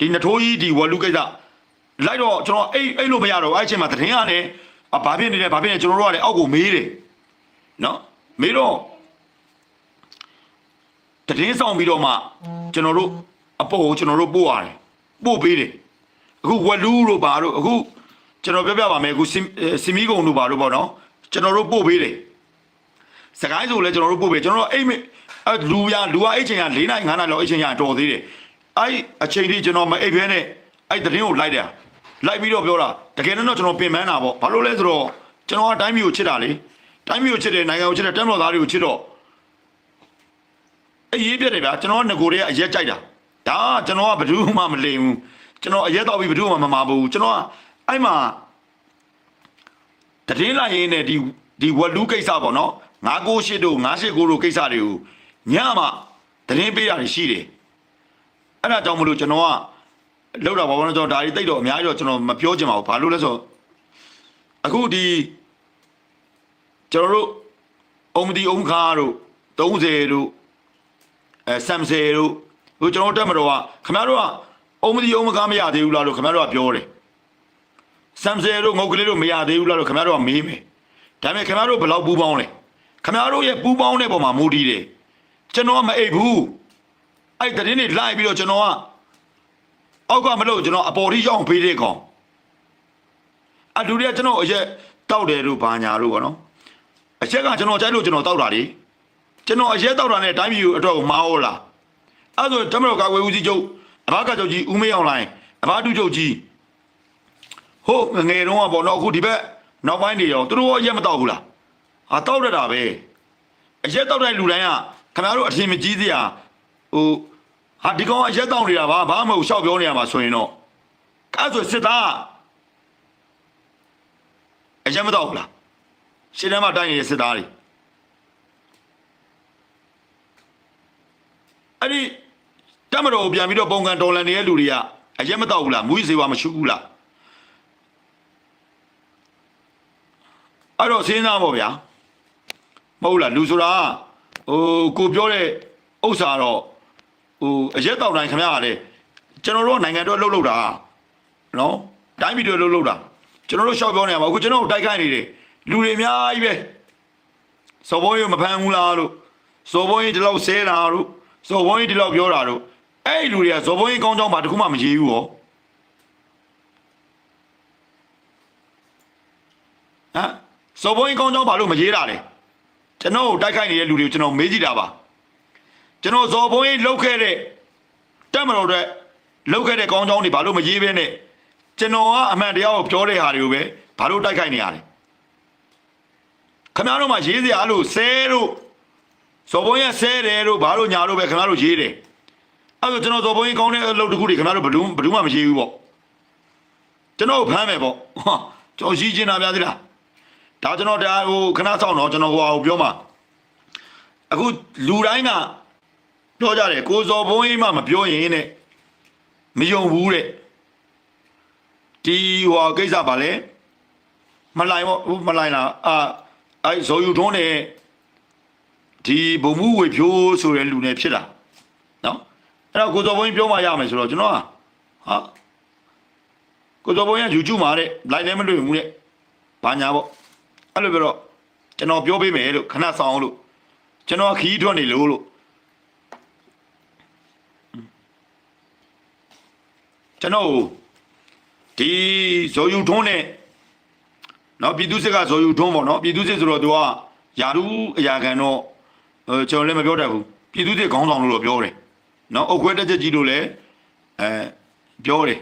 ဒီနထိုးကြီးဒီဝလူကိစ္စလိုက်တော့ကျွန်တော်အိတ်အိတ်လို့မရတော့ဘူးအဲ့အချိန်မှာသတင်းရတယ်အဘာဖြစ်နေလဲဘာဖြစ်နေကျွန်တော်တို့ကလည်းအောက်ကိုမေးတယ်နော်မေးတော့သတင်းဆောင်ပြီးတော့မှကျွန်တော်တို့အပေါ်ကိုကျွန်တော်တို့ပို့ရတယ်ပို့ပေးတယ်အခုဝလူတို့ဘာတို့အခုကျွန်တော်ပြောပြပါမယ်အခုစင်အဲစင်မီကုံတို့ဘာတို့ပေါ့နော်ကျွန်တော်တို့ပို့ပေးတယ်စကိုင်းဆိုလဲကျွန်တော်တို့ပို့ပေးကျွန်တော်တို့အိတ်မအဲလူရလူကအိတ်ချိန်က၄နိုင်၅နိုင်လောက်အိတ်ချိန်ကတော်သေးတယ် အဲ့အချိန်ထိကျွန်တော်မအိတ်ဖဲနဲ့အဲ့သတင်းကိုလိုက်တယ်လိုက်ပြီးတော့ပြောတာတကယ်တော့ကျွန်တော်ပြင်ပန်းတာပေါ့ဘာလို့လဲဆိုတော့ကျွန်တော်ကတိုင်းပြည်ကိုချစ်တာလေတိုင်းပြည်ကိုချစ်တယ်နိုင်ငံကိုချစ်တယ်တက်မတော်သားတွေကိုချစ်တော့အရေးပြတ်တယ်ဗျာကျွန်တော်ကငကိုတွေကအရက်ကြိုက်တာဒါကကျွန်တော်ကဘယ်သူမှမလိမ်ဘူးကျွန်တော်အရက်တော့ပြီးဘယ်သူမှမမာဘူးကျွန်တော်ကအဲ့မှာတည်င်းလာရင်းနဲ့ဒီဒီဝက်လူကိစ္စပေါ့နော်998တို့989တို့ကိစ္စတွေကိုညမှတည်င်းပေးတာတွေရှိတယ် အဲ့ဒါကြောင့်မလို့ကျွန်တော်ကလောက်တာဘာလို့လဲဆိုတော့ဒါတွေတိတ်တော့အများကြီးတော့ကျွန်တော်မပြောချင်ပါဘူးဘာလို့လဲဆိုတော့အခုဒီကျွန်တော်တို့အုံမဒီအုံခါတို့30တို့အဲဆမ်ဆယ်တို့ဟိုကျွန်တော်တို့တက်မတော်ကခင်ဗျားတို့ကအုံမဒီအုံမခါမရသေးဘူးလားလို့ခင်ဗျားတို့ကပြောတယ်ဆမ်ဆယ်တို့ငုတ်ကလေးတို့မရသေးဘူးလားလို့ခင်ဗျားတို့ကမေးမယ်ဒါပေမဲ့ခင်ဗျားတို့ဘယ်လောက်ပူပေါင်းလဲခင်ဗျားတို့ရဲ့ပူပေါင်းတဲ့ပုံမှာမူတည်တယ်ကျွန်တော်ကမအိပ်ဘူး အဲ့တရင်တွေလိုက်ပြီးတော့ကျွန်တော်ကအောက်ကမလို့ကျွန်တော်အပေါ်ထိရောက်အောင်ဖေးတဲ့ကောင်အတူတည်းကျွန်တော်အရက်တောက်တယ်လို့ဘာညာလို့ပေါ့နော်အချက်ကကျွန်တော်ကြိုက်လို့ကျွန်တော်တောက်တာလေကျွန်တော်အရက်တောက်တာနဲ့တိုင်းပြည်ကိုအတွက်ကိုမားဟောလားအဲ့ဒါဆိုတမတော်ကာကွယ်ဦးစီးချုပ်အဘကချုပ်ကြီးဦးမေးအောင်လိုင်းအဘတူချုပ်ကြီးဟုတ်ငယ်တုန်းကပေါ့နော်အခုဒီဘက်နောက်ပိုင်းနေရောသူတို့ရောရက်မတော့ဘူးလားဟာတောက်ရတာပဲအရက်တောက်တဲ့လူတိုင်းကခင်ဗျားတို့အထင်မကြီးစရာဟို ဟာဒီကောင်ကအရက်တောက်နေတာပါဘာမှမဟုတ်ရှောက်ပြောနေရမှာဆိုရင်တော့အဲ့ဆိုစစ်သားအရက်မတော့ဘူးလားရှင်းတမ်းမှာတိုင်းနေတဲ့စစ်သားတွေအဲ့ဒီတမတော်ကိုပြန်ပြီးတော့ပုံကန်တော်လန်နေတဲ့လူတွေကအရက်မတော့ဘူးလားမူကြီးစေဝါမရှိဘူးလားအဲ့တော့စဉ်းစားပေါ့ဗျာမဟုတ်လားလူဆိုတာဟိုကိုပြောတဲ့ဥစ္စာတော့ ဟိုအရက်တောက်တိုင်းခင်ဗျားကလည်းကျွန်တော်တို့ကနိုင်ငံတော်လှုပ်လှုပ်တာနော်တိုင်းပြည်တွေလှုပ်လှုပ်တာကျွန်တော်တို့ရှောက်ပြောနေရမှာအခုကျွန်တော်တို့တိုက်ခိုက်နေတယ်လူတွေအများကြီးပဲစော်ဘုံရမဖမ်းဘူးလားလို့စော်ဘုံကြီးဒီလောက်ဆဲတာတို့စော်ဘုံကြီးဒီလောက်ပြောတာတို့အဲ့ဒီလူတွေကစော်ဘုံကြီးကောင်းကြောင်းဘာတစ်ခုမှမရေးဘူးဟောဟမ်စော်ဘုံကြီးကောင်းကြောင်းဘာလို့မရေးတာလဲကျွန်တော်ကိုတိုက်ခိုက်နေတဲ့လူတွေကိုကျွန်တော်မေးကြည့်တာပါ ကျွန်တော်ဇော်ဘုံကြီးလှုပ်ခဲ့တဲ့တက်မတော်တဲ့လှုပ်ခဲ့တဲ့ကောင်းကြောင်းတွေဘာလို့မရေးဘဲနဲ့ကျွန်တော်ကအမှန်တရားကိုပြောတဲ့ဟာတွေကိုပဲဘာလို့တိုက်ခိုက်နေရလဲခင်ဗျားတို့မှရေးစရာလို့ဆဲတို့ဇော်ဘုံကြီးဆဲတယ်တို့ဘာလို့ညာတို့ပဲခင်ဗျားတို့ရေးတယ်အဲ့ဒါကျွန်တော်ဇော်ဘုံကြီးကောင်းတဲ့အလုပ်တစ်ခုတွေခင်ဗျားတို့ဘယ်လို့ဘယ်လို့မှမရေးဘူးပေါ့ကျွန်တော်ကိုဖမ်းမယ်ပေါ့ဟာကျွန်တော်ရေးချင်တာများသေးလားဒါကျွန်တော်ဒါဟိုခဏဆောင်တော့ကျွန်တော်ဟိုဟာကိုပြောမှာအခုလူတိုင်းက ပြောကြတယ်ကိုစော်ဘုံကြီးမှမပြောရင်တဲ့မယုံဘူးတဲ့ဒီဟိုဟာကိစ္စပါလေမလိုက်ပေါ့ဟိုမလိုက်လားအာအဲဇော်ယူထုံးတဲ့ဒီဘုံမှုဝေဖြိုးဆိုတဲ့လူနဲ့ဖြစ်တာနော်အဲ့တော့ကိုစော်ဘုံကြီးပြောမှရမယ်ဆိုတော့ကျွန်တော်ကဟာကိုစော်ဘုံကြီးကယူကျမှာတဲ့လိုက်လည်းမတွေ့ဘူးတဲ့ဘာညာပေါ့အဲ့လိုပြောတော့ကျွန်တော်ပြောပေးမယ်လို့ခဏဆောင်လို့ကျွန်တော်ခီးထွက်နေလို့လို့ ကျွန်တော်ဒီဇော်ယူထုံးနဲ့နော်ပြည်သူစစ်ကဇော်ယူထုံးပေါ့နော်ပြည်သူစစ်ဆိုတော့သူကယာရုအရာခံတော့အဲကျွန်တော်လည်းမပြောတတ်ဘူးပြည်သူစစ်ခေါင်းဆောင်လို့တော့ပြောတယ်နော်အုတ်ခွဲတက်ချက်ကြီးလို့လည်းအဲပြောတယ်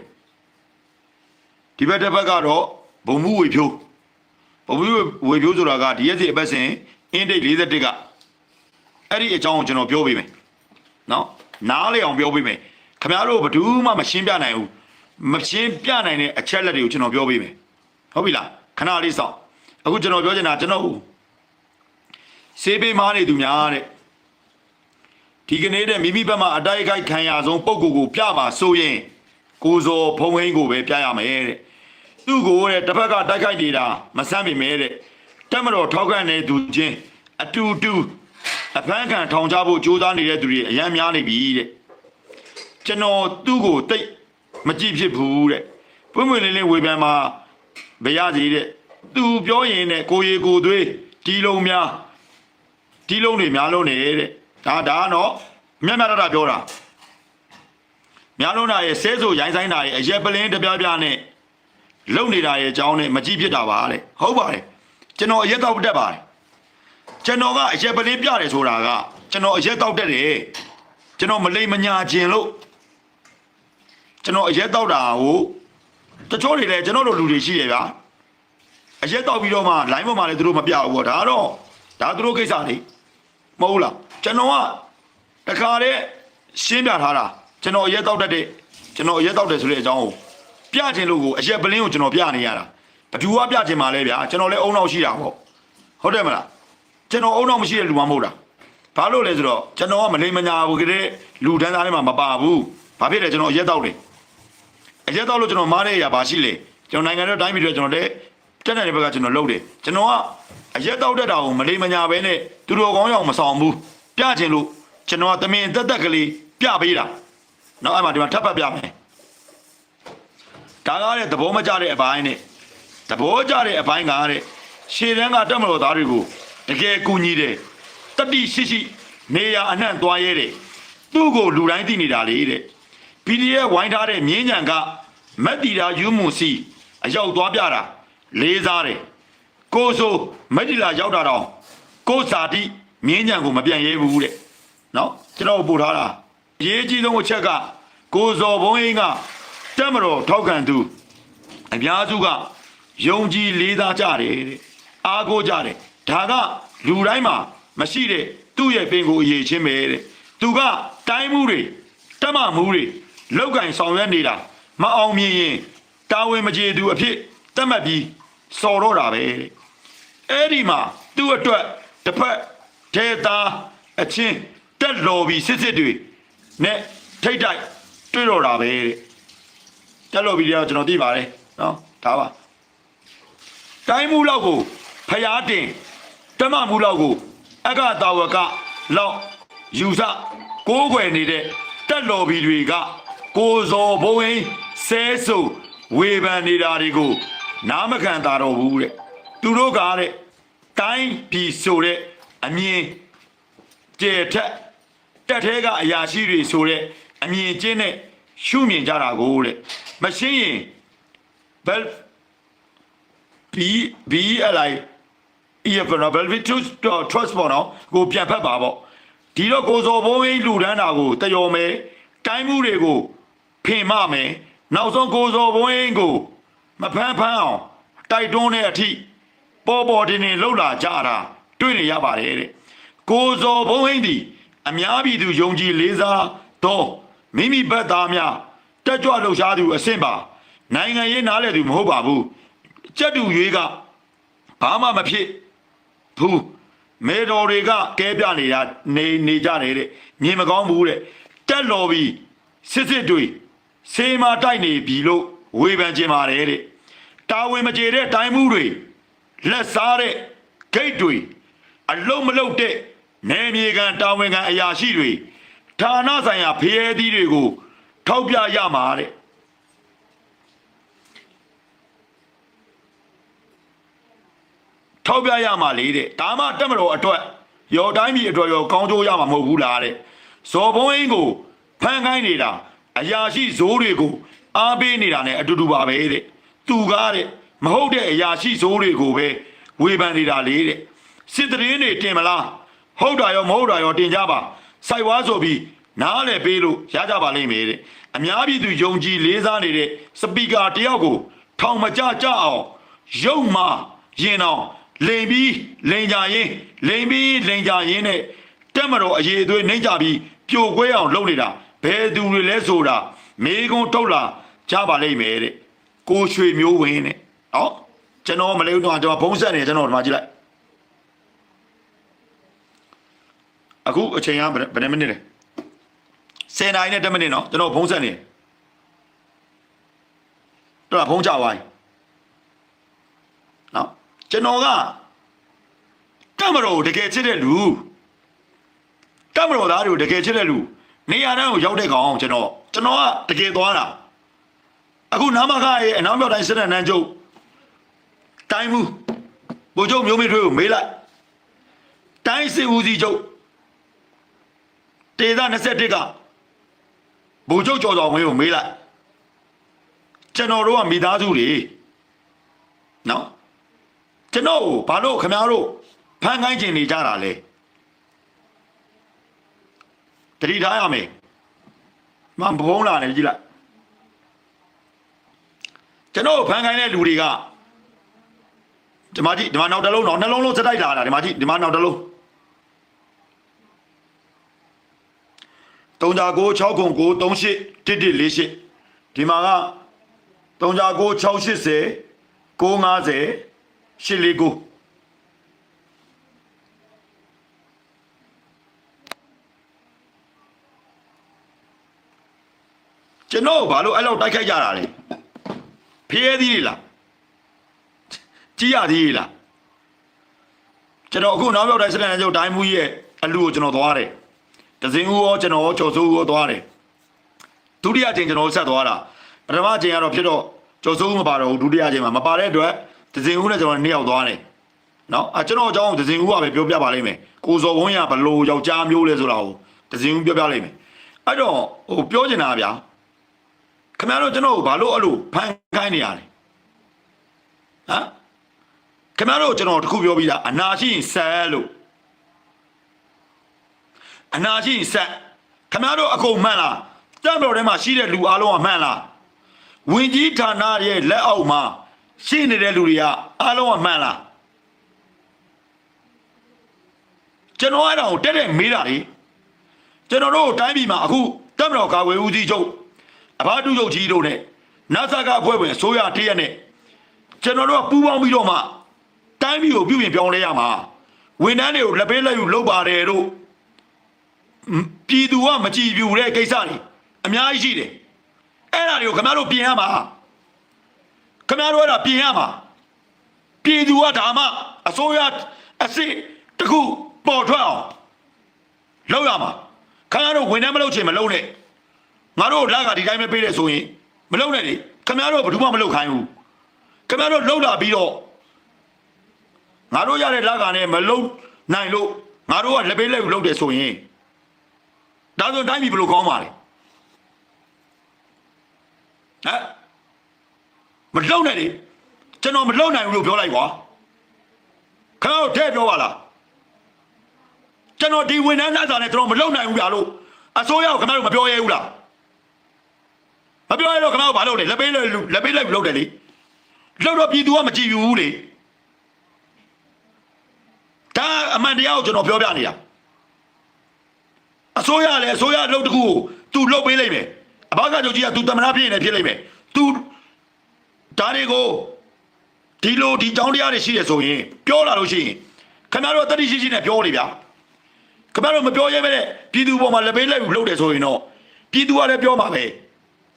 ဒီဘက်တစ်ဘက်ကတော့ဘုံမှုဝေဖြိုးဘဝဝေဖြိုးဆိုတာကဒီရက်စီအပတ်စဉ်အင်းဒိတ်41ကအဲ့ဒီအကြောင်းကိုကျွန်တော်ပြောပေးမယ်နော်နားလေအောင်ပြောပေးမယ် ခင်ဗျားတို့ဘယ်သူမှမရှင်းပြနိုင်ဘူးမရှင်းပြနိုင်တဲ့အချက်လက်တွေကိုကျွန်တော်ပြောပေးမယ်ဟုတ်ပြီလားခဏလေးစောင့်အခုကျွန်တော်ပြောချင်တာကျွန်တော်စေးပေးမားနေသူများတဲ့ဒီကနေ့တဲ့မိမိဘက်မှာအတိုက်အခိုက်ခံရဆုံးပုံကိုယ်ကိုပြပါဆိုရင်ကိုဇော်ဖုံဟင်းကိုပဲပြရမယ်တဲ့သူ့ကိုတဲ့တစ်ဖက်ကတိုက်ခိုက်နေတာမဆန်းပေမဲ့တဲ့တက်မတော်ထောက်ခံနေသူချင်းအတူတူအဖမ်းခံထောင်ချဖို့ကြိုးစားနေတဲ့သူတွေအများများနေပြီတဲ့ ကျွန်တော်သူ့ကိုတိတ်မကြည့်ဖြစ်ဘူးတဲ့ပွင့်ပွင့်လင်းလင်းဝေဖန်မှာမရစီတဲ့သူပြောရင်နဲ့ကိုရီကိုသွေးဒီလုံးများဒီလုံးတွေများလုံးနေတဲ့ဒါဒါကတော့မြတ်မြတ်တတာပြောတာများလုံးတာရဲ့ဆဲဆိုရိုင်းဆိုင်တာရဲ့အရက်ပလင်းတပြားပြားနဲ့လုံနေတာရဲ့အကြောင်းနဲ့မကြည့်ဖြစ်တာပါတဲ့ဟုတ်ပါတယ်ကျွန်တော်အရက်တော့တက်ပါတယ်ကျွန်တော်ကအရက်ပလင်းပြတယ်ဆိုတာကကျွန်တော်အရက်တော့တက်တယ်ကျွန်တော်မလိမ္မညာခြင်းလို့ ကျွန်တော်အရက်တော့တာကိုတချို့တွေလည်းကျွန်တော်တို့လူတွေရှိရဗျာအရက်တော့ပြီးတော့မှ line ပေါ်မှာလည်းသူတို့မပြဘူးပေါ့ဒါကတော့ဒါသူတို့ကိစ္စလေမဟုတ်လားကျွန်တော်ကတခါတည်းရှင်းပြထားတာကျွန်တော်အရက်တော့တက်တဲ့ကျွန်တော်အရက်တော့တယ်ဆိုတဲ့အကြောင်းကိုပြခြင်းလို့ကိုအရက်ပလင်းကိုကျွန်တော်ပြနေရတာဘယ်သူကပြခြင်းမှာလဲဗျာကျွန်တော်လည်းအုံနောက်ရှိတာပေါ့ဟုတ်တယ်မလားကျွန်တော်အုံနောက်မရှိတဲ့လူမှမဟုတ်တာဘာလို့လဲဆိုတော့ကျွန်တော်ကမလိမ္မညာဘူးကလေးလူတန်းသားထဲမှာမပါဘူးဘာဖြစ်လဲကျွန်တော်အရက်တော့တယ် အရက်တော့လို့ကျွန်တော်မားတဲ့အရာဘာရှိလဲကျွန်တော်နိုင်ငံတော်တိုင်းပြည်တွေကျွန်တော်လည်းတက်တဲ့ဘက်ကကျွန်တော်လုပ်တယ်ကျွန်တော်ကအရက်တော့တက်တာကိုမလိမ္မညာပဲနဲ့သူတော်ကောင်းရောက်မဆောင်ဘူးပြချင်လို့ကျွန်တော်ကတမင်တက်တက်ကလေးပြပေးတာနောက်အဲ့မှာဒီမှာထပ်ဖတ်ပြမယ်ဒါကားတဲ့သဘောမကျတဲ့အပိုင်းနဲ့သဘောကျတဲ့အပိုင်းကားတဲ့ရှေ့တန်းကတက်မတော်သားတွေကိုတကယ်ကူညီတယ်တတိရှိရှိနေရအနှံ့သွားရဲတယ်သူ့ကိုလူတိုင်းသိနေတာလေတဲ့ PDF ဝိုင်းထားတဲ့မြင်းညံကမက်တီတာယူမွန်စီအရောက်သွားပြတာလေးစားတယ်ကိုဆိုမက်တီလာရောက်တာတော့ကိုစာတိမြင်းညံကိုမပြန်ရဲဘူးတဲ့နော်ကျွန်တော်ပို့ထားတာအရေးကြီးဆုံးအချက်ကကိုဇော်ဘုံအင်းကတက်မတော်ထောက်ခံသူအများစုကယုံကြည်လေးစားကြတယ်တဲ့အားကိုးကြတယ်ဒါကလူတိုင်းမှာမရှိတဲ့သူ့ရဲ့ပင်ကိုအရေးချင်းပဲတဲ့သူကတိုင်းမှုတွေတက်မမှုတွေ လောက်ကင်ဆောင်ရွက်နေတာမအောင်မြင်ရင်တာဝန်မကျေသူအဖြစ်တတ်မှတ်ပြီးစော်တော့တာပဲတဲ့အဲ့ဒီမှာသူ့အတွက်တစ်ဖက်ဒေတာအချင်းတက်လော်ပြီးစစ်စစ်တွေနဲ့ထိတ်တိုက်တွေ့တော့တာပဲတဲ့တက်လော်ပြီးတော့ကျွန်တော်သိပါတယ်နော်ဒါပါတိုင်းမှုလောက်ကိုဖျားတင်တမမှုလောက်ကိုအကတာဝကလောက်ယူဆကိုးကွယ်နေတဲ့တက်လော်ဘီတွေက ကိုစောဘုံဟင်းဆဲဆူဝေဖန်နေတာတွေကိုနားမခံတာတော့ဘူးတဲ့သူတို့ကတဲ့တိုင်းပြည်ဆိုတဲ့အမြင်ကျေထက်တက်သေးကအရာရှိတွေဆိုတဲ့အမြင်ချင်းနဲ့ရှုမြင်ကြတာကိုတဲ့မရှင်းရင်ဘယ် B B LI EF နော် Velvet Trust Trust ပေါ့နော်ကိုပြန်ဖက်ပါပေါ့ဒီတော့ကိုစောဘုံကြီးလူတန်းတာကိုတယော်မယ်တိုင်းမှုတွေကို ဖင်မမယ်နောက်ဆုံးကိုစောဘုံကြီးကိုမဖမ်းဖမ်းအောင်တိုက်တွန်းတဲ့အထိပေါ်ပေါ်တင်တင်လှုပ်လာကြတာတွေ့နေရပါတယ်တဲ့ကိုစောဘုံကြီးဒီအများပြည်သူယုံကြည်လေးစားတော့မိမိဘက်သားများတက်ကြွလှုပ်ရှားသူအဆင့်ပါနိုင်ငံရေးနားလည်သူမဟုတ်ပါဘူးကြက်တူရွေးကဘာမှမဖြစ်ဘူးမေတော်တွေကကဲပြနေတာနေနေကြတယ်တဲ့မြင်မကောင်းဘူးတဲ့တက်လော်ပြီးစစ်စစ်တွေ စေးမာတိုက်နေပြီလို့ဝေဖန်ခြင်းပါတယ်တဲ့တာဝန်မကျေတဲ့တိုင်းမှုတွေလက်စားတဲ့ဂိတ်တွေအလုံးမလုံးတဲ့နယ်မြေကန်တာဝန်ကန်အရာရှိတွေဌာနဆိုင်ရာဖျဲသီးတွေကို ထောက်ပြရမှာတဲ့ထောက်ပြရမှာလေတဲ့ဒါမှတက်မတော်အတွက်ရော်တိုင်းပြည်အတွက်ရောကောင်းကျိုးရမှာမဟုတ်ဘူးလားတဲ့ဇော်ဘုံအင်းကိုဖန်ခိုင်းနေတာ အရာရှိဇိုးတွေကိုအားပေးနေတာ ਨੇ အတူတူပါပဲတဲ့သူကားတဲ့မဟုတ်တဲ့အရာရှိဇိုးတွေကိုပဲဝေဖန်နေတာလေတဲ့စစ်တရင်တွေတင်မလားဟုတ်တာရောမဟုတ်တာရောတင်ကြပါစိုက်ဝါဆိုပြီးနားလည်းပေးလို့ရကြပါလိမ့်မယ်တဲ့အများပြည်သူယုံကြည်လေးစားနေတဲ့စပီကာတယောက်ကို ထောင်မကြကြအောင်ရုပ်မှရင်အောင်လိန်ပြီးလိန်ကြရင်လိန်ပြီးလိန်ကြရင်နဲ့တက်မတော်အရေးအသွေးနှိမ့်ကြပြီးပြိုကွဲအောင်လုပ်နေတာ ဘယ်သူတွေလဲဆိုတာမေကုံထုတ်လာကြပါလိမ့်မယ်တဲ့ကိုရွှေမျိုးဝင်းတဲ့နော်ကျွန်တော်မလေးတော့ကျွန်တော်ဖုံးဆက်နေကျွန်တော်ဒီမှာကြည့်လိုက်အခုအချိန်ကဘယ်ဘယ်နှစ်မိနစ်လဲ10နာရီနဲ့10မိနစ်နော်ကျွန်တော်ဖုံးဆက်နေတယ်တော်ဖုံးကြပါ යි နော်ကျွန်တော်ကတမတော်ကိုတကယ်ချစ်တဲ့လူတမတော်သားတွေကိုတကယ်ချစ်တဲ့လူ နေရာတန်းကိုရောက်တဲ့ကောင်ကျွန်တော်ကျွန်တော်ကတကယ်သွားတာအခုနာမခရဲ့အနောက်မြောက်တိုင်းစစ်တပ်နန်းချုပ်တိုင်းမှုဗိုလ်ချုပ်မျိုးမင်းထွေးကိုမေးလိုက်တိုင်းစစ်ဦးစီးချုပ်တေသာ21ကဗိုလ်ချုပ်ကျော်တော်ဝင်းကိုမေးလိုက်ကျွန်တော်တို့ကမိသားစုတွေနော်ကျွန်တော်ကိုဘာလို့ခင်ဗျားတို့ဖန်ခိုင်းကျင်နေကြတာလဲ တတိထားရမယ်မဘုံလာနေကြည့်လိုက်ကျွန်တော်ကိုဖန်ခိုင်းတဲ့လူတွေကဒီမှာကြည့်ဒီမှာနောက်တစ်လုံးတော့နှလုံးလုံးစတိုက်လာတာဒီမှာကြည့်ဒီမှာနောက်တစ်လုံး3ကြ9 6ခု9 38 1148ဒီမှာက3ကြ9 680 950 849 ကျွန်တော်ဘာလို့အဲ့လောက်တိုက်ခိုက်ကြတာလဲဖျဲသီးတွေလားကြီးရသေးလားကျွန်တော်အခုနောက်ရောက်တဲ့စလန်ကျုပ်တိုင်းမူကြီးရဲ့အလူကိုကျွန်တော်သွားတယ်ဒဇင်ဦးရောကျွန်တော်ရောကျော်စိုးဦးရောသွားတယ်ဒုတိယအချိန်ကျွန်တော်ဆက်သွားတာပထမအချိန်ကတော့ဖြစ်တော့ကျော်စိုးဦးမပါတော့ဘူးဒုတိယအချိန်မှာမပါတဲ့အတွက်ဒဇင်ဦးနဲ့ကျွန်တော်နှစ်ယောက်သွားတယ်နော်အကျွန်တော်အကြောင်းဒဇင်ဦးကပဲပြောပြပါလိမ့်မယ်ကိုစော်ဝန်းရဘလို့ယောက်ျားမျိုးလဲဆိုတာကိုဒဇင်ဦးပြောပြလိမ့်မယ်အဲ့တော့ဟိုပြောချင်တာဗျာ ခင်ဗျားတို့ကျွန်တော်ကိုဘာလို့အဲ့လိုဖန်ခိုင်းနေရလဲဟမ်ခင်ဗျားတို့ကျွန်တော်တခုပြောပြီးသားအနာရှိရင်ဆက်လို့အနာရှိရင်ဆက်ခင်ဗျားတို့အကုန်မှန်လားတပ်တော်ထဲမှာရှိတဲ့လူအလုံးကမှန်လားဝင်ကြီးဌာနရဲ့လက်အောက်မှာရှိနေတဲ့လူတွေကအလုံးကမှန်လားကျွန်တော်အဲ့ဒါကိုတက်တက်မေးတာလေကျွန်တော်တို့တိုင်းပြည်မှာအခုတပ်မတော်ကာကွယ်ဦးစီးချုပ် အဘတုချုပ်ကြီးတို့နဲ့နတ်ဆာကအဖွဲ့ဝင်အစိုးရတရက်နဲ့ကျွန်တော်တို့ကပူးပေါင်းပြီးတော့မှတိုင်းပြည်ကိုပြုပြင်ပြောင်းလဲရမှာဝန်ထမ်းတွေကိုလက်ပေးလက်ယူလုပ်ပါတယ်တို့ပြည်သူကမကြည်ပြူတဲ့ကိစ္စတွေအများကြီးရှိတယ်အဲ့ဒါတွေကိုခင်ဗျားတို့ပြင်ရမှာခင်ဗျားတို့အဲ့ဒါပြင်ရမှာပြည်သူကဒါမှအစိုးရအစ်စ်တစ်ခုပေါ်ထွက်အောင်လုပ်ရမှာခင်ဗျားတို့ဝန်ထမ်းမလုပ်ချင်မလုပ်နဲ့ ငါတို့လက်ကဒီတိုင်းပဲပေးတယ်ဆိုရင်မလုပ်နဲ့လေခင်ဗျားတို့ဘယ်သူမှမလုပ်ခိုင်းဘူးခင်ဗျားတို့လှုပ်လာပြီးတော့ငါတို့ရတဲ့လက်ကနေမလုံနိုင်လို့ငါတို့ကလက်ပေးလက်ကိုလှုပ်တယ်ဆိုရင်ဒါဆိုတိုင်းပြည်ဘယ်လိုကောင်းပါလဲဟမ်မလှုပ်နဲ့လေကျွန်တော်မလှုပ်နိုင်ဘူးလို့ပြောလိုက်ကွာခင်ဗျားတို့ထဲပြောပါလားကျွန်တော်ဒီဝန်ထမ်းလက်စာနဲ့ကျွန်တော်မလှုပ်နိုင်ဘူးဗျာလို့အစိုးရကခင်ဗျားတို့မပြောရဲဘူးလား မပြောရတော့ခင်ဗျားတို့ဘာလုပ်လဲလက်ပေးလက်လက်ပေးလက်လှုပ်တယ်လေလှုပ်တော့ပြည်သူကမကြည်ဘူးလေဒါအမှန်တရားကိုကျွန်တော်ပြောပြနေတာအစိုးရလည်းအစိုးရအလုပ်တစ်ခုကို तू လုပ်ပေးလိုက်မယ်အဘကချုပ်ကြီးက तू တမနာဖြစ်နေဖြစ်လိုက်မယ် तू ဒါတွေကိုဒီလိုဒီကြောင်းတရားတွေရှိရဆိုရင်ပြောလာလို့ရှိရင်ခင်ဗျားတို့တတိရှိရှိနဲ့ပြောနေဗျာခင်ဗျားတို့မပြောရဲပဲတဲ့ပြည်သူပေါ်မှာလက်ပေးလက်ယူလုပ်တယ်ဆိုရင်တော့ပြည်သူကလည်းပြောမှာပဲ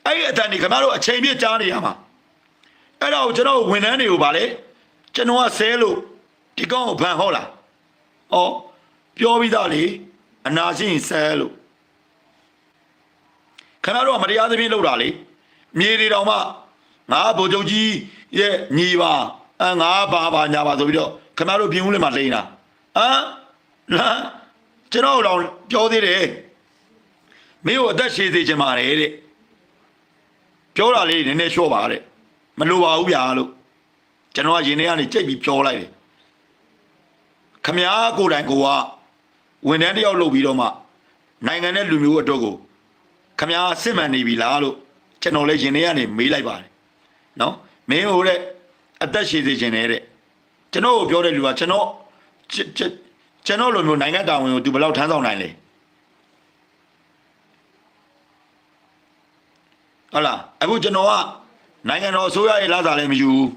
အဲ့ဒီအတန်တွေခင်ဗျားတို့အချိန်ပြည့်ကြားနေရမှာအဲ့ဒါကိုကျွန်တော်ဝန်ထမ်းတွေကိုဗာလေကျွန်တော်ကဆဲလို့ဒီကောင်ကိုဗန်ဟောလားဩပြောပြီးသားလေအနာရှိရင်ဆဲလို့ခင်ဗျားတို့ကမတရားသဖြင့်လုပ်တာလေမြေတွေတောင်မှငါဗိုလ်ချုပ်ကြီးရဲ့ညီပါအငါပါပါညာပါဆိုပြီးတော့ခင်ဗျားတို့ပြင်ဦးလေးမှာလိန်တာဟမ်လားကျွန်တော်တော့ပြောသေးတယ်မင်းကိုအသက်ရှည်စေချင်ပါတယ်တဲ့ ပြောတာလေးနည်းနည်းလျှော့ပါတဲ့မလိုပါဘူးဗျာလို့ကျွန်တော်ကရင်ထဲကနေကြိတ်ပြီးပြောလိုက်တယ်ခမ ्या ကိုယ်တိုင်ကိုကဝန်ထမ်းတယောက်လုပ်ပြီးတော့မှနိုင်ငံနဲ့လူမျိုးအတွက်ကိုခမ ्या စစ်မှန်နေပြီလားလို့ကျွန်တော်လည်းရင်ထဲကနေမေးလိုက်ပါတယ်နော်မင်းဟိုတဲ့အသက်ရှည်စေခြင်းနဲ့တဲ့ကျွန်တော်ကိုပြောတဲ့လူကကျွန်တော်ကျွန်တော်လိုမျိုးနိုင်ငံတာဝန်ကိုသူဘယ်လောက်ထမ်းဆောင်နိုင်လဲ ဟုတ်လားအခုကျွန်တော်ကနိုင်ငံတော်အစိုးရရဲ့လာစားလည်းမယူဘူး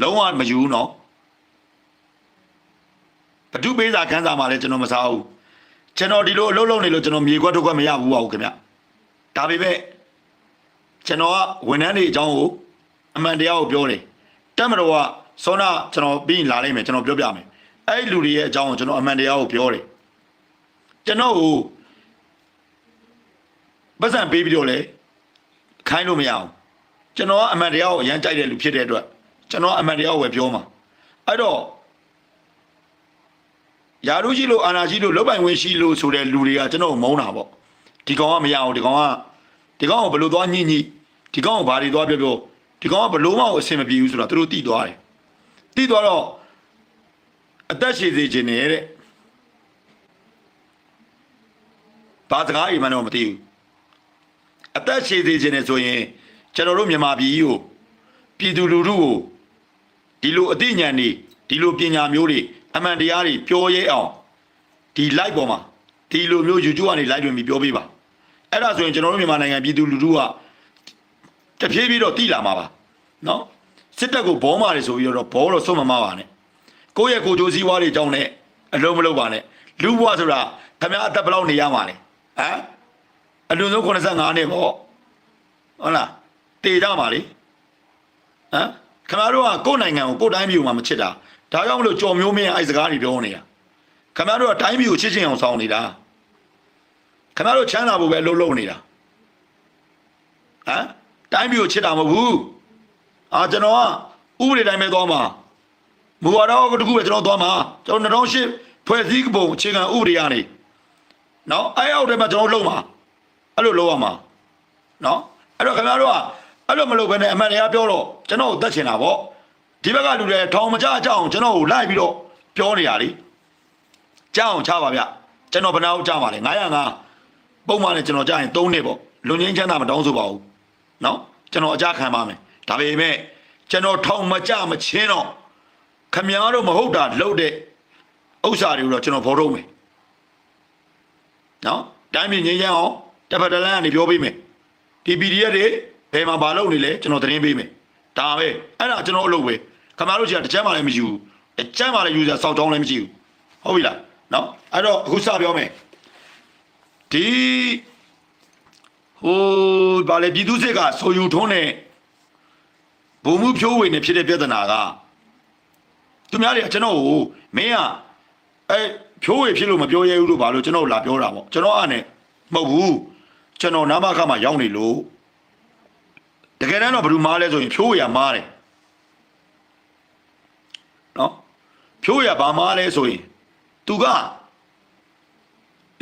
လုံးဝမယူဘူးနော်ဘဒုပေးစာခန်းစာမှာလည်းကျွန်တော်မစားဘူးကျွန်တော်ဒီလိုအလုပ်လုပ်နေလို့ကျွန်တော်မြေခွက်ထုတ်ခွက်မရဘူးပါဘူးခင်ဗျဒါပေမဲ့ကျွန်တော်ကဝန်ထမ်းတွေအကြောင်းကိုအမှန်တရားကိုပြောတယ်တက်မတော်ကစောနာကျွန်တော်ပြီးရင်လာလိုက်မယ်ကျွန်တော်ပြောပြမယ်အဲ့ဒီလူတွေရဲ့အကြောင်းကိုကျွန်တော်အမှန်တရားကိုပြောတယ်ကျွန်တော်ကို ပတ်စံပေးပြီးတော့လေခခိုင်းလို့မရအောင်ကျွန်တော်ကအမှန်တရားကိုအရန်ကြိုက်တဲ့လူဖြစ်တဲ့အတွက်ကျွန်တော်အမှန်တရားကိုပဲပြောမှာအဲ့တော့ယာရုရှိလို့အာနာရှိလို့လုတ်ပိုင်ဝင်ရှိလို့ဆိုတဲ့လူတွေကကျွန်တော်ကိုမုန်းတာပေါ့ဒီကောင်ကမရအောင်ဒီကောင်ကဒီကောင်ကိုဘယ်လိုသွားညှိညှိဒီကောင်ကိုဘာတွေသွားပြောပြောဒီကောင်ကဘယ်လိုမှအဆင်မပြေဘူးဆိုတော့သူတို့တိသွားတယ်တိသွားတော့အသက်ရှည်စေခြင်းနဲ့တဲ့ဘာစကားအိမ်မှန်းတော့မသိဘူး အသက်ရှည်စေခြင်းနဲ့ဆိုရင်ကျွန်တော်တို့မြန်မာပြည်ကြီးကိုပြည်သူလူထုကိုဒီလိုအသိဉာဏ်တွေဒီလိုပညာမျိုးတွေအမှန်တရားတွေပြောရဲအောင်ဒီ live ပေါ်မှာဒီလိုမျိုး YouTube ကနေ live တွင်ပြီးပြောပေးပါအဲ့ဒါဆိုရင်ကျွန်တော်တို့မြန်မာနိုင်ငံပြည်သူလူထုကတဖြည်းဖြည်းတော့တိလာမှာပါနော်စစ်တပ်ကိုဘောမာတယ်ဆိုပြီးတော့ဘောတော့ဆုံးမမပါနဲ့ကိုယ့်ရဲ့ကိုယ်ကြိုးစည်းဝါးတွေအကြောင်းနဲ့အလုံးမလုံးပါနဲ့လူဘွားဆိုတာခမရအသက်ဘယ်လောက်နေရမှာလဲဟမ် အလွန်ဆုံး85နှစ်ပေါ့ဟုတ်လားတေကြမှာလေဟမ်ခင်ဗျားတို့ကကိုယ့်နိုင်ငံကိုကိုယ့်တိုင်းပြည်ကိုမှမချစ်တာဒါကြောင့်မလို့ကြော်မျိုးမင်းအဲ့စကားတွေပြောနေတာခင်ဗျားတို့ကတိုင်းပြည်ကိုချစ်ချင်အောင်ဆောင်နေတာခင်ဗျားတို့ချမ်းသာဖို့ပဲအလုပ်လုပ်နေတာဟမ်တိုင်းပြည်ကိုချစ်တာမဟုတ်ဘူးအာကျွန်တော်ကဥပဒေတိုင်းပဲသွားမှာမူဝါဒကတခုပဲကျွန်တော်သွားမှာကျွန်တော်2008ဖွဲ့စည်းပုံအခြေခံဥပဒေကနေနော်အဲ့အောက်ထဲမှာကျွန်တော်လုံမှာ အဲ့လိုလုပ်ရမှာနော်အဲ့တော့ခင်ဗျားတို့ကအဲ့လိုမလုပ်ဘဲနဲ့အမှန်တရားပြောတော့ကျွန်တော်ကိုတတ်ချင်တာပေါ့ဒီဘက်ကလူတွေထောင်မကြကြအောင်ကျွန်တော်ကိုလိုက်ပြီးတော့ပြောနေရလေကြအောင်ချပါဗျကျွန်တော်ဘယ်နှအောင်ကြပါလဲ905ပုံမှန်နဲ့ကျွန်တော်ကြရင်3နှစ်ပေါ့လူငင်းချမ်းသာမတောင်းဆိုပါဘူးနော်ကျွန်တော်အကြခံပါမယ်ဒါပေမဲ့ကျွန်တော်ထောင်မကြမချင်းတော့ခမည်းတော်မဟုတ်တာလှုပ်တဲ့ဥစ္စာတွေကိုတော့ကျွန်တော်ဖော်ထုတ်မယ်နော်တိုင်းပြည်ငင်းချမ်းအောင် တစ်ဖက်တစ်လမ်းကနေပြောပေးမယ်ဒီ PDF တွေဘယ်မှာမလုပ်နေလဲကျွန်တော်သတင်းပေးမယ်ဒါပဲအဲ့ဒါကျွန်တော်အလုပ်ပဲခမည်းတော်ကြီးကတစ်ချက်မှလည်းမရှိဘူးတစ်ချက်မှလည်းယူစားစောက်တောင်းလည်းမရှိဘူးဟုတ်ပြီလားနော်အဲ့တော့အခုစပြောမယ်ဒီဟိုဗာလေပြည်သူစစ်ကဆိုယူထုံးတဲ့ဘုံမှုဖြိုးဝေနေဖြစ်တဲ့ပြဿနာကသူများတွေကကျွန်တော်ကိုမင်းကအဲဖြိုးဝေဖြစ်လို့မပြောရဲဘူးလို့ဗာလို့ကျွန်တော်လာပြောတာပေါ့ကျွန်တော်အနေမဟုတ်ဘူး ကျွန်တော်နာမခမှာရောက်နေလို့တကယ်တမ်းတော့ဘယ်သူမားလဲဆိုရင်ဖြိုးရမားတယ်နော်ဖြိုးရဘာမားလဲဆိုရင်သူက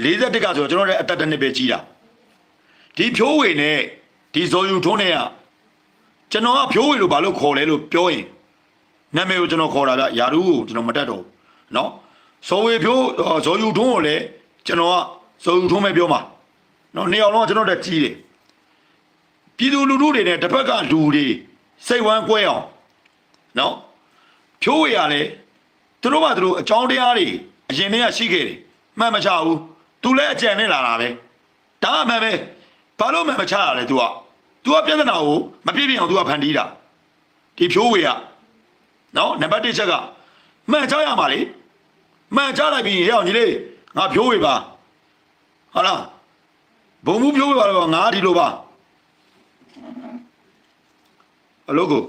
41ကဆိုတော့ကျွန်တော်လည်းအသက်တစ်နှစ်ပဲကြီးတာဒီဖြိုးဝေနဲ့ဒီဇော်ယူထွန်းနဲ့ကကျွန်တော်ကဖြိုးဝေလို့ဘာလို့ခေါ်လဲလို့ပြောရင်နာမည်ကိုကျွန်တော်ခေါ်တာဗျယာရုကိုကျွန်တော်မတတ်တော့ဘူးနော်ဇော်ဝေဖြိုးဇော်ယူထွန်းကိုလည်းကျွန်တော်ကဇော်ယူထွန်းပဲပြောမှာ နော်နေအောင်လုံးကျွန်တော်တက်ကြီးတယ်ပြည်သူလူထုတွေနဲ့တစ်ဖက်ကလူတွေစိတ်ဝမ်းကွဲအောင်နော်ဖြိုးရရလဲသူတို့ကသူတို့အကြောင်းတရားတွေအရင်တည်းကရှိခဲ့တယ်မှန်မချဘူးသူလည်းအကြံနဲ့လာတာပဲဒါမှန်ပဲဘာလို့မှန်မချရလဲ तू က तू ကပြဿနာကိုမပြည့်ပြည့်အောင် तू ကဖန်တီးတာဒီဖြိုးဝေကနော်နံပါတ်1ချက်ကမှန်ချရမှာလေမှန်ချလိုက်ပြီးရအောင်ညီလေးငါဖြိုးဝေပါဟုတ်လား ဘုံမှုဖြိုးဝေပါတော့ငါဒီလိုပါအလုပ်ကို